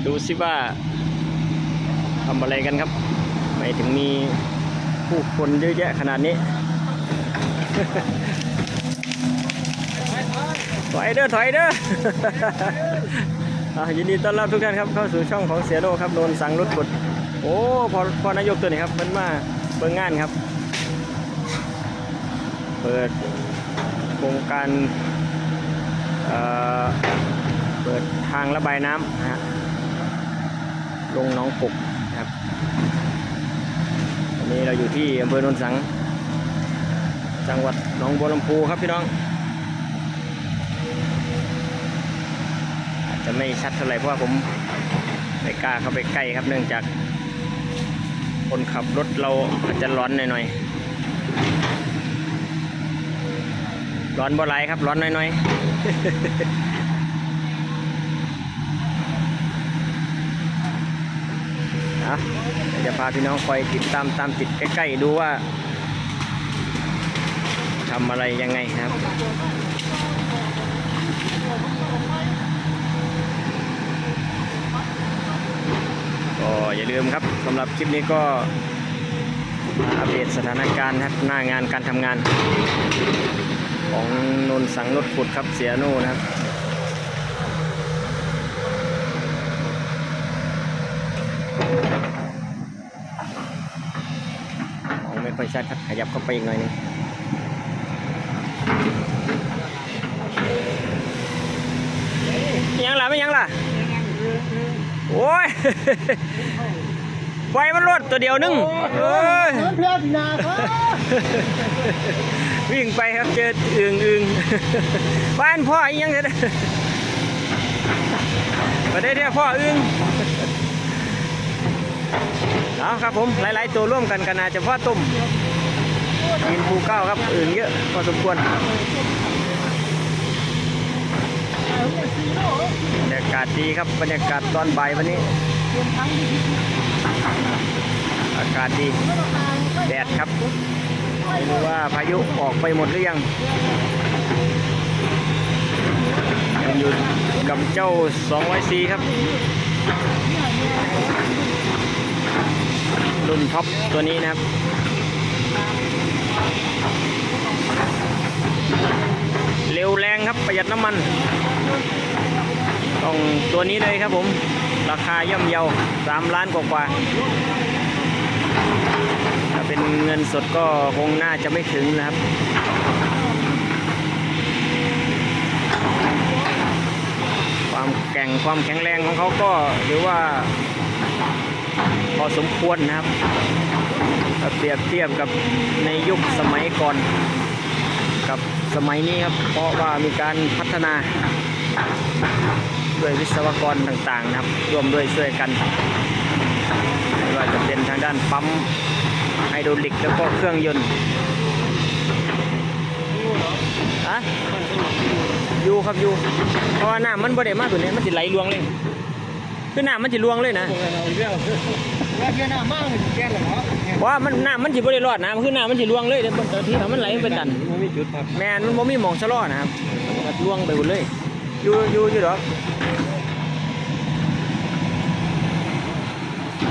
มาดูซิว่าทำอะไรกันครับไม่ถึงมีผู้คนเยอะแยะขนาดนี้ถอยเด้อถอยเด้อยินดีต้อนรับทุกท่านครับเข้าสู่ช่องของเสียโดครับโดนสั่งรถกดโอ้พอพอนายกตัวนี้ครับเพิ่นมาเบิ่งงานครับ เปิดโครงการเอ่อเปิดทางระบายน้ำนะฮะ ลงหนองกกนะครับวันนี้เราอยู่ที่อำเภอโนนสัง จังหวัดหนองบัวลำพูครับพี่น้อง อาจจะไม่ชัดเท่าไหร่เพราะว่าผมไม่กล้าเข้าไปใกล้ครับเนื่องจาก คนขับรถเราอาจจะร้อนหน่อยๆร้อนบ่ไรครับร้อนน้อยๆ อะจะพาพี่น้องคอยติดตามตามติดใกล้ๆดูว่าทำอะไรยังไงครับก็อย่าลืมครับสำหรับคลิปนี้ก็อัปเดตสถานการณ์ครับหน้างานการทำงาน ของนนสังรถขุดครับเสียโน่นะครับ ไม่ค่อยชัดครับขยับเข้าไปอีกหน่อยหนึงยังล่ะไม่ยังล่ะโอ้ยไฟมันรดตัวเดียวนึงเอ้ยเพื่อนนาครับวิ่งไปครับเจออึงอึงบ้านพ่ออีหยังเถอะมาได้เที่ยพ่ออึงเอาครับผมหลาย ๆ ตัวร่วมกันกันอาจจะพ่อต้ม กินภูเก้าครับอึงเยอะพอสมควรบรรยากาศดีครับบรรยากาศตอนบ่ายวันนี้ อากาศดีแดดครับไม่รู้ว่าพายุออกไปหมดหรือยังยังอยู่กับเจ้า200ซีครับ รุ่นท็อปตัวนี้นะครับ ครับ ประหยัดน้ำมัน ต้องตัวนี้เลยครับผม ราคาย่อมเยา3ล้านกว่าๆถ้าเป็นเงินสดก็คงน่าจะไม่ถึงนะครับความแก่งความแข็งแรงของเขาก็ถือว่าพอสมควรนะครับถ้าเปรียบเทียบกับในยุคสมัยก่อน กับสมัยนี้ครับ เพราะว่ามีการพัฒนาด้วยวิศวกรต่างๆนะครับ ร่วมด้วยช่วยกันไม่ว่าจะเป็นทางด้านปั๊มไฮดรอลิกแล้วก็เครื่องยนต์อะอยู่ครับอยู่เพราะว่าน้ำมันบ่ได้มาตัวนี้มันจะไหลลวงเลย คือน้ำมันจะลวงเลยนะ เรื่องแม่เพื่อนหน้ามากเลยแกเหรอเพราะว่ามันน้ำมันจะบ่ได้รอดน้ำคือน้ำมันจะลวงเลยเดี๋ยวบางทีมันไหลไปตันมันมีจุดครับแมนมันบ่มีหมองชะลอนะครับมันก็ลวงไปหมดเลยอยู่อยู่อยู่ดอก